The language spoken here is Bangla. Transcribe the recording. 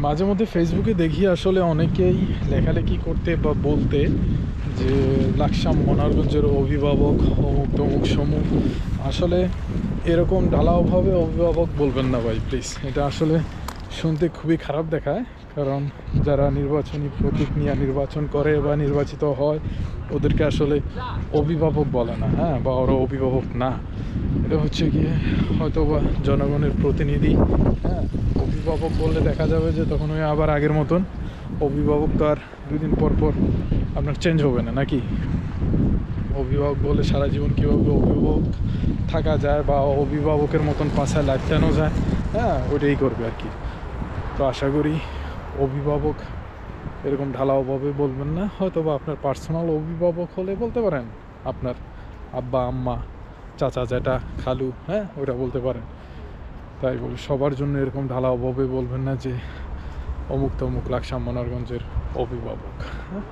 মাঝে মধ্যে ফেসবুকে দেখি আসলে অনেকেই লেখালেখি করতে বা বলতে যে লাকসাম মনারগঞ্জের অভিভাবক অমুক তমুক সমুক। আসলে এরকম ঢালাওভাবে অভিভাবক বলবেন না ভাই প্লিজ এটা আসলে শুনতে খুবই খারাপ দেখায়। কারণ যারা নির্বাচনী প্রতীক নিয়ে নির্বাচন করে বা নির্বাচিত হয়, ওদেরকে আসলে অভিভাবক বলে না হ্যাঁ বা ওরা অভিভাবক না। এটা হচ্ছে গিয়ে হয়তো বা জনগণের প্রতিনিধি হ্যাঁ অভিভাবক বললে দেখা যাবে যে তখন ওই আবার আগের মতন অভিভাবক তো আর দুই দিন পর পর আপনার চেঞ্জ হবে না, নাকি? অভিভাবক বলে সারা জীবন কীভাবে অভিভাবক থাকা যায় বা অভিভাবকের মতন পাশায় লাইফটানো যায় হ্যাঁ ওইটাই করবে আর কি। তো আশা করি অভিভাবক এরকম ঢালাওভাবে বলবেন না হয়তো বা আপনার পার্সোনাল অভিভাবক হলে বলতে পারেন, আপনার আব্বা, আম্মা, চাচা, জ্যাঠা, খালু হ্যাঁ ওটা বলতে পারেন। তাই বলি, সবার জন্য এরকম ঢালাওভাবে বলবেন না যে অমুক তমুক লাকসাম মনারগঞ্জের অভিভাবক হ্যাঁ।